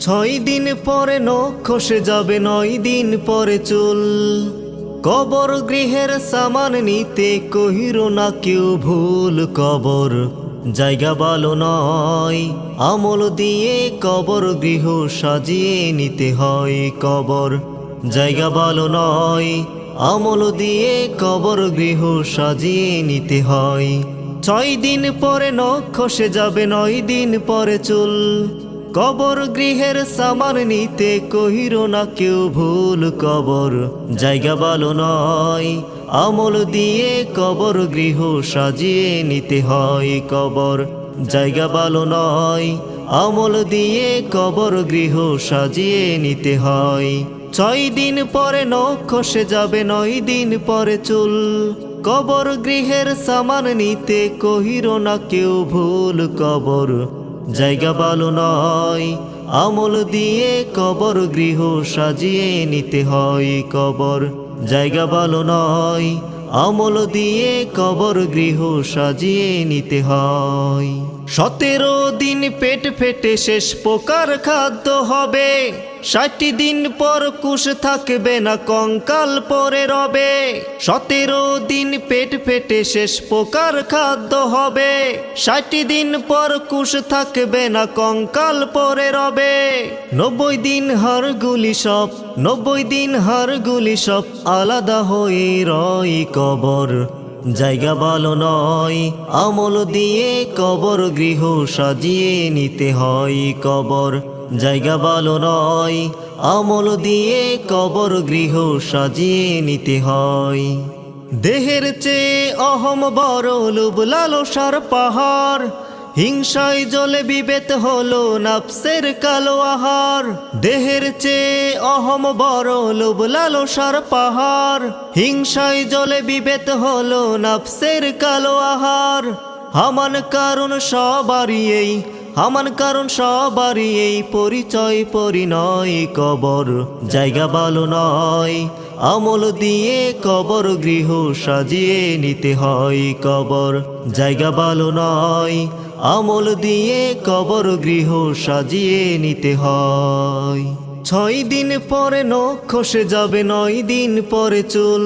ছয় দিন পরে নখ খসে যাবে, নয় দিন পরে চুল। কবর গৃহের সামান নিতে কহির না কেউ ভুল কবর। জায়গা ভালো নয়, আমল দিয়ে কবর গৃহ সাজিয়ে নিতে হয় কবর। জায়গা ভালো নয়, আমল দিয়ে কবর গৃহ সাজিয়ে নিতে হয়। ছয় দিন পরে নখ খসে যাবে, নয় দিন পরে চুল। কবর গৃহের সামান নিতে কহির না কেউ ভুল কবর। জায়গা ভালো নয়, আমল দিয়ে কবর গৃহ সাজিয়ে নিতে হয় কবর। জায়গা ভালো নয়, আমল দিয়ে কবর গৃহ সাজিয়ে নিতে হয়। ছয় দিন পরে নখ খসে যাবে, নয় দিন পরে চুল। কবর গৃহের সামান নিতে কহির না কেউ ভুল কবর। জায়গা ভালো নয়। আমল দিয়ে কবর গৃহ সাজিয়ে নিতে হয় কবর। জায়গা ভালো নয়। আমল দিয়ে কবর গৃহ সাজিয়ে নিতে হয়। সতেরো দিন পেট ফেটে শেষ পোকার খাদ্য হবে। ষাটটি দিন পর কুশ থাকবে না কঙ্কাল পরে রবে। সতেরো দিন পেট ফেটে শেষ পোকার খাদ্য হবে। ষাটটি দিন পর কুশ থাকবে না কঙ্কাল পরে রবে। নব্বই দিন হারগুলি সব, নব্বই দিন হারগুলি সব আলাদা হয়ে রয় কবর। জায়গা ভালো নয়, আমল দিয়ে কবর গৃহ সাজিয়ে নিতে হয় কবর। জায়গা ভালো নয়, আমল দিয়ে কবর গৃহ সাজিয়ে নিতে হয়। দেহের চেয়ে অহম বড় লোভ লালসার পাহাড়, হিংসায় জলে বিবেত হলো নাফসের কালো আহার। দেহের চেয়ে অহম বড় লোভ লালসার পাহাড়, হিংসায় জলে বিবেত হলো নাফসের কালো আহার। হামান কারণ সবারই এই হামান কারণ সবারই এই পরিচয়, পরিণয়, কবর। জায়গা ভালো নয়, আমল দিয়ে কবর গৃহ সাজিয়ে নিতে হয় কবর। জায়গা ভালো নয়, আমল দিয়ে কবর গৃহ সাজিয়ে নিতে হয়। ছয় দিন পরে নখ খসে যাবে, নয় দিন পরে চুল।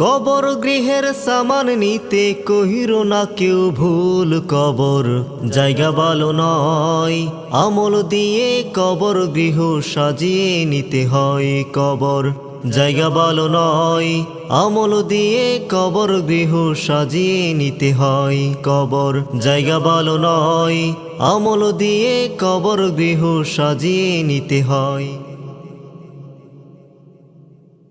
কবর গৃহের সামান নিতে কহির না কেউ ভুল কবর। জায়গা ভালো নয়, আমল দিয়ে কবর গৃহ সাজিয়ে নিতে হয় কবর। জায়গা ভালো নয়, আমল দিয়ে কবর গৃহ সাজিয়ে নিতে হয় কবর। জায়গা ভালো নয়, আমল দিয়ে কবর গৃহ সাজিয়ে নিতে হয়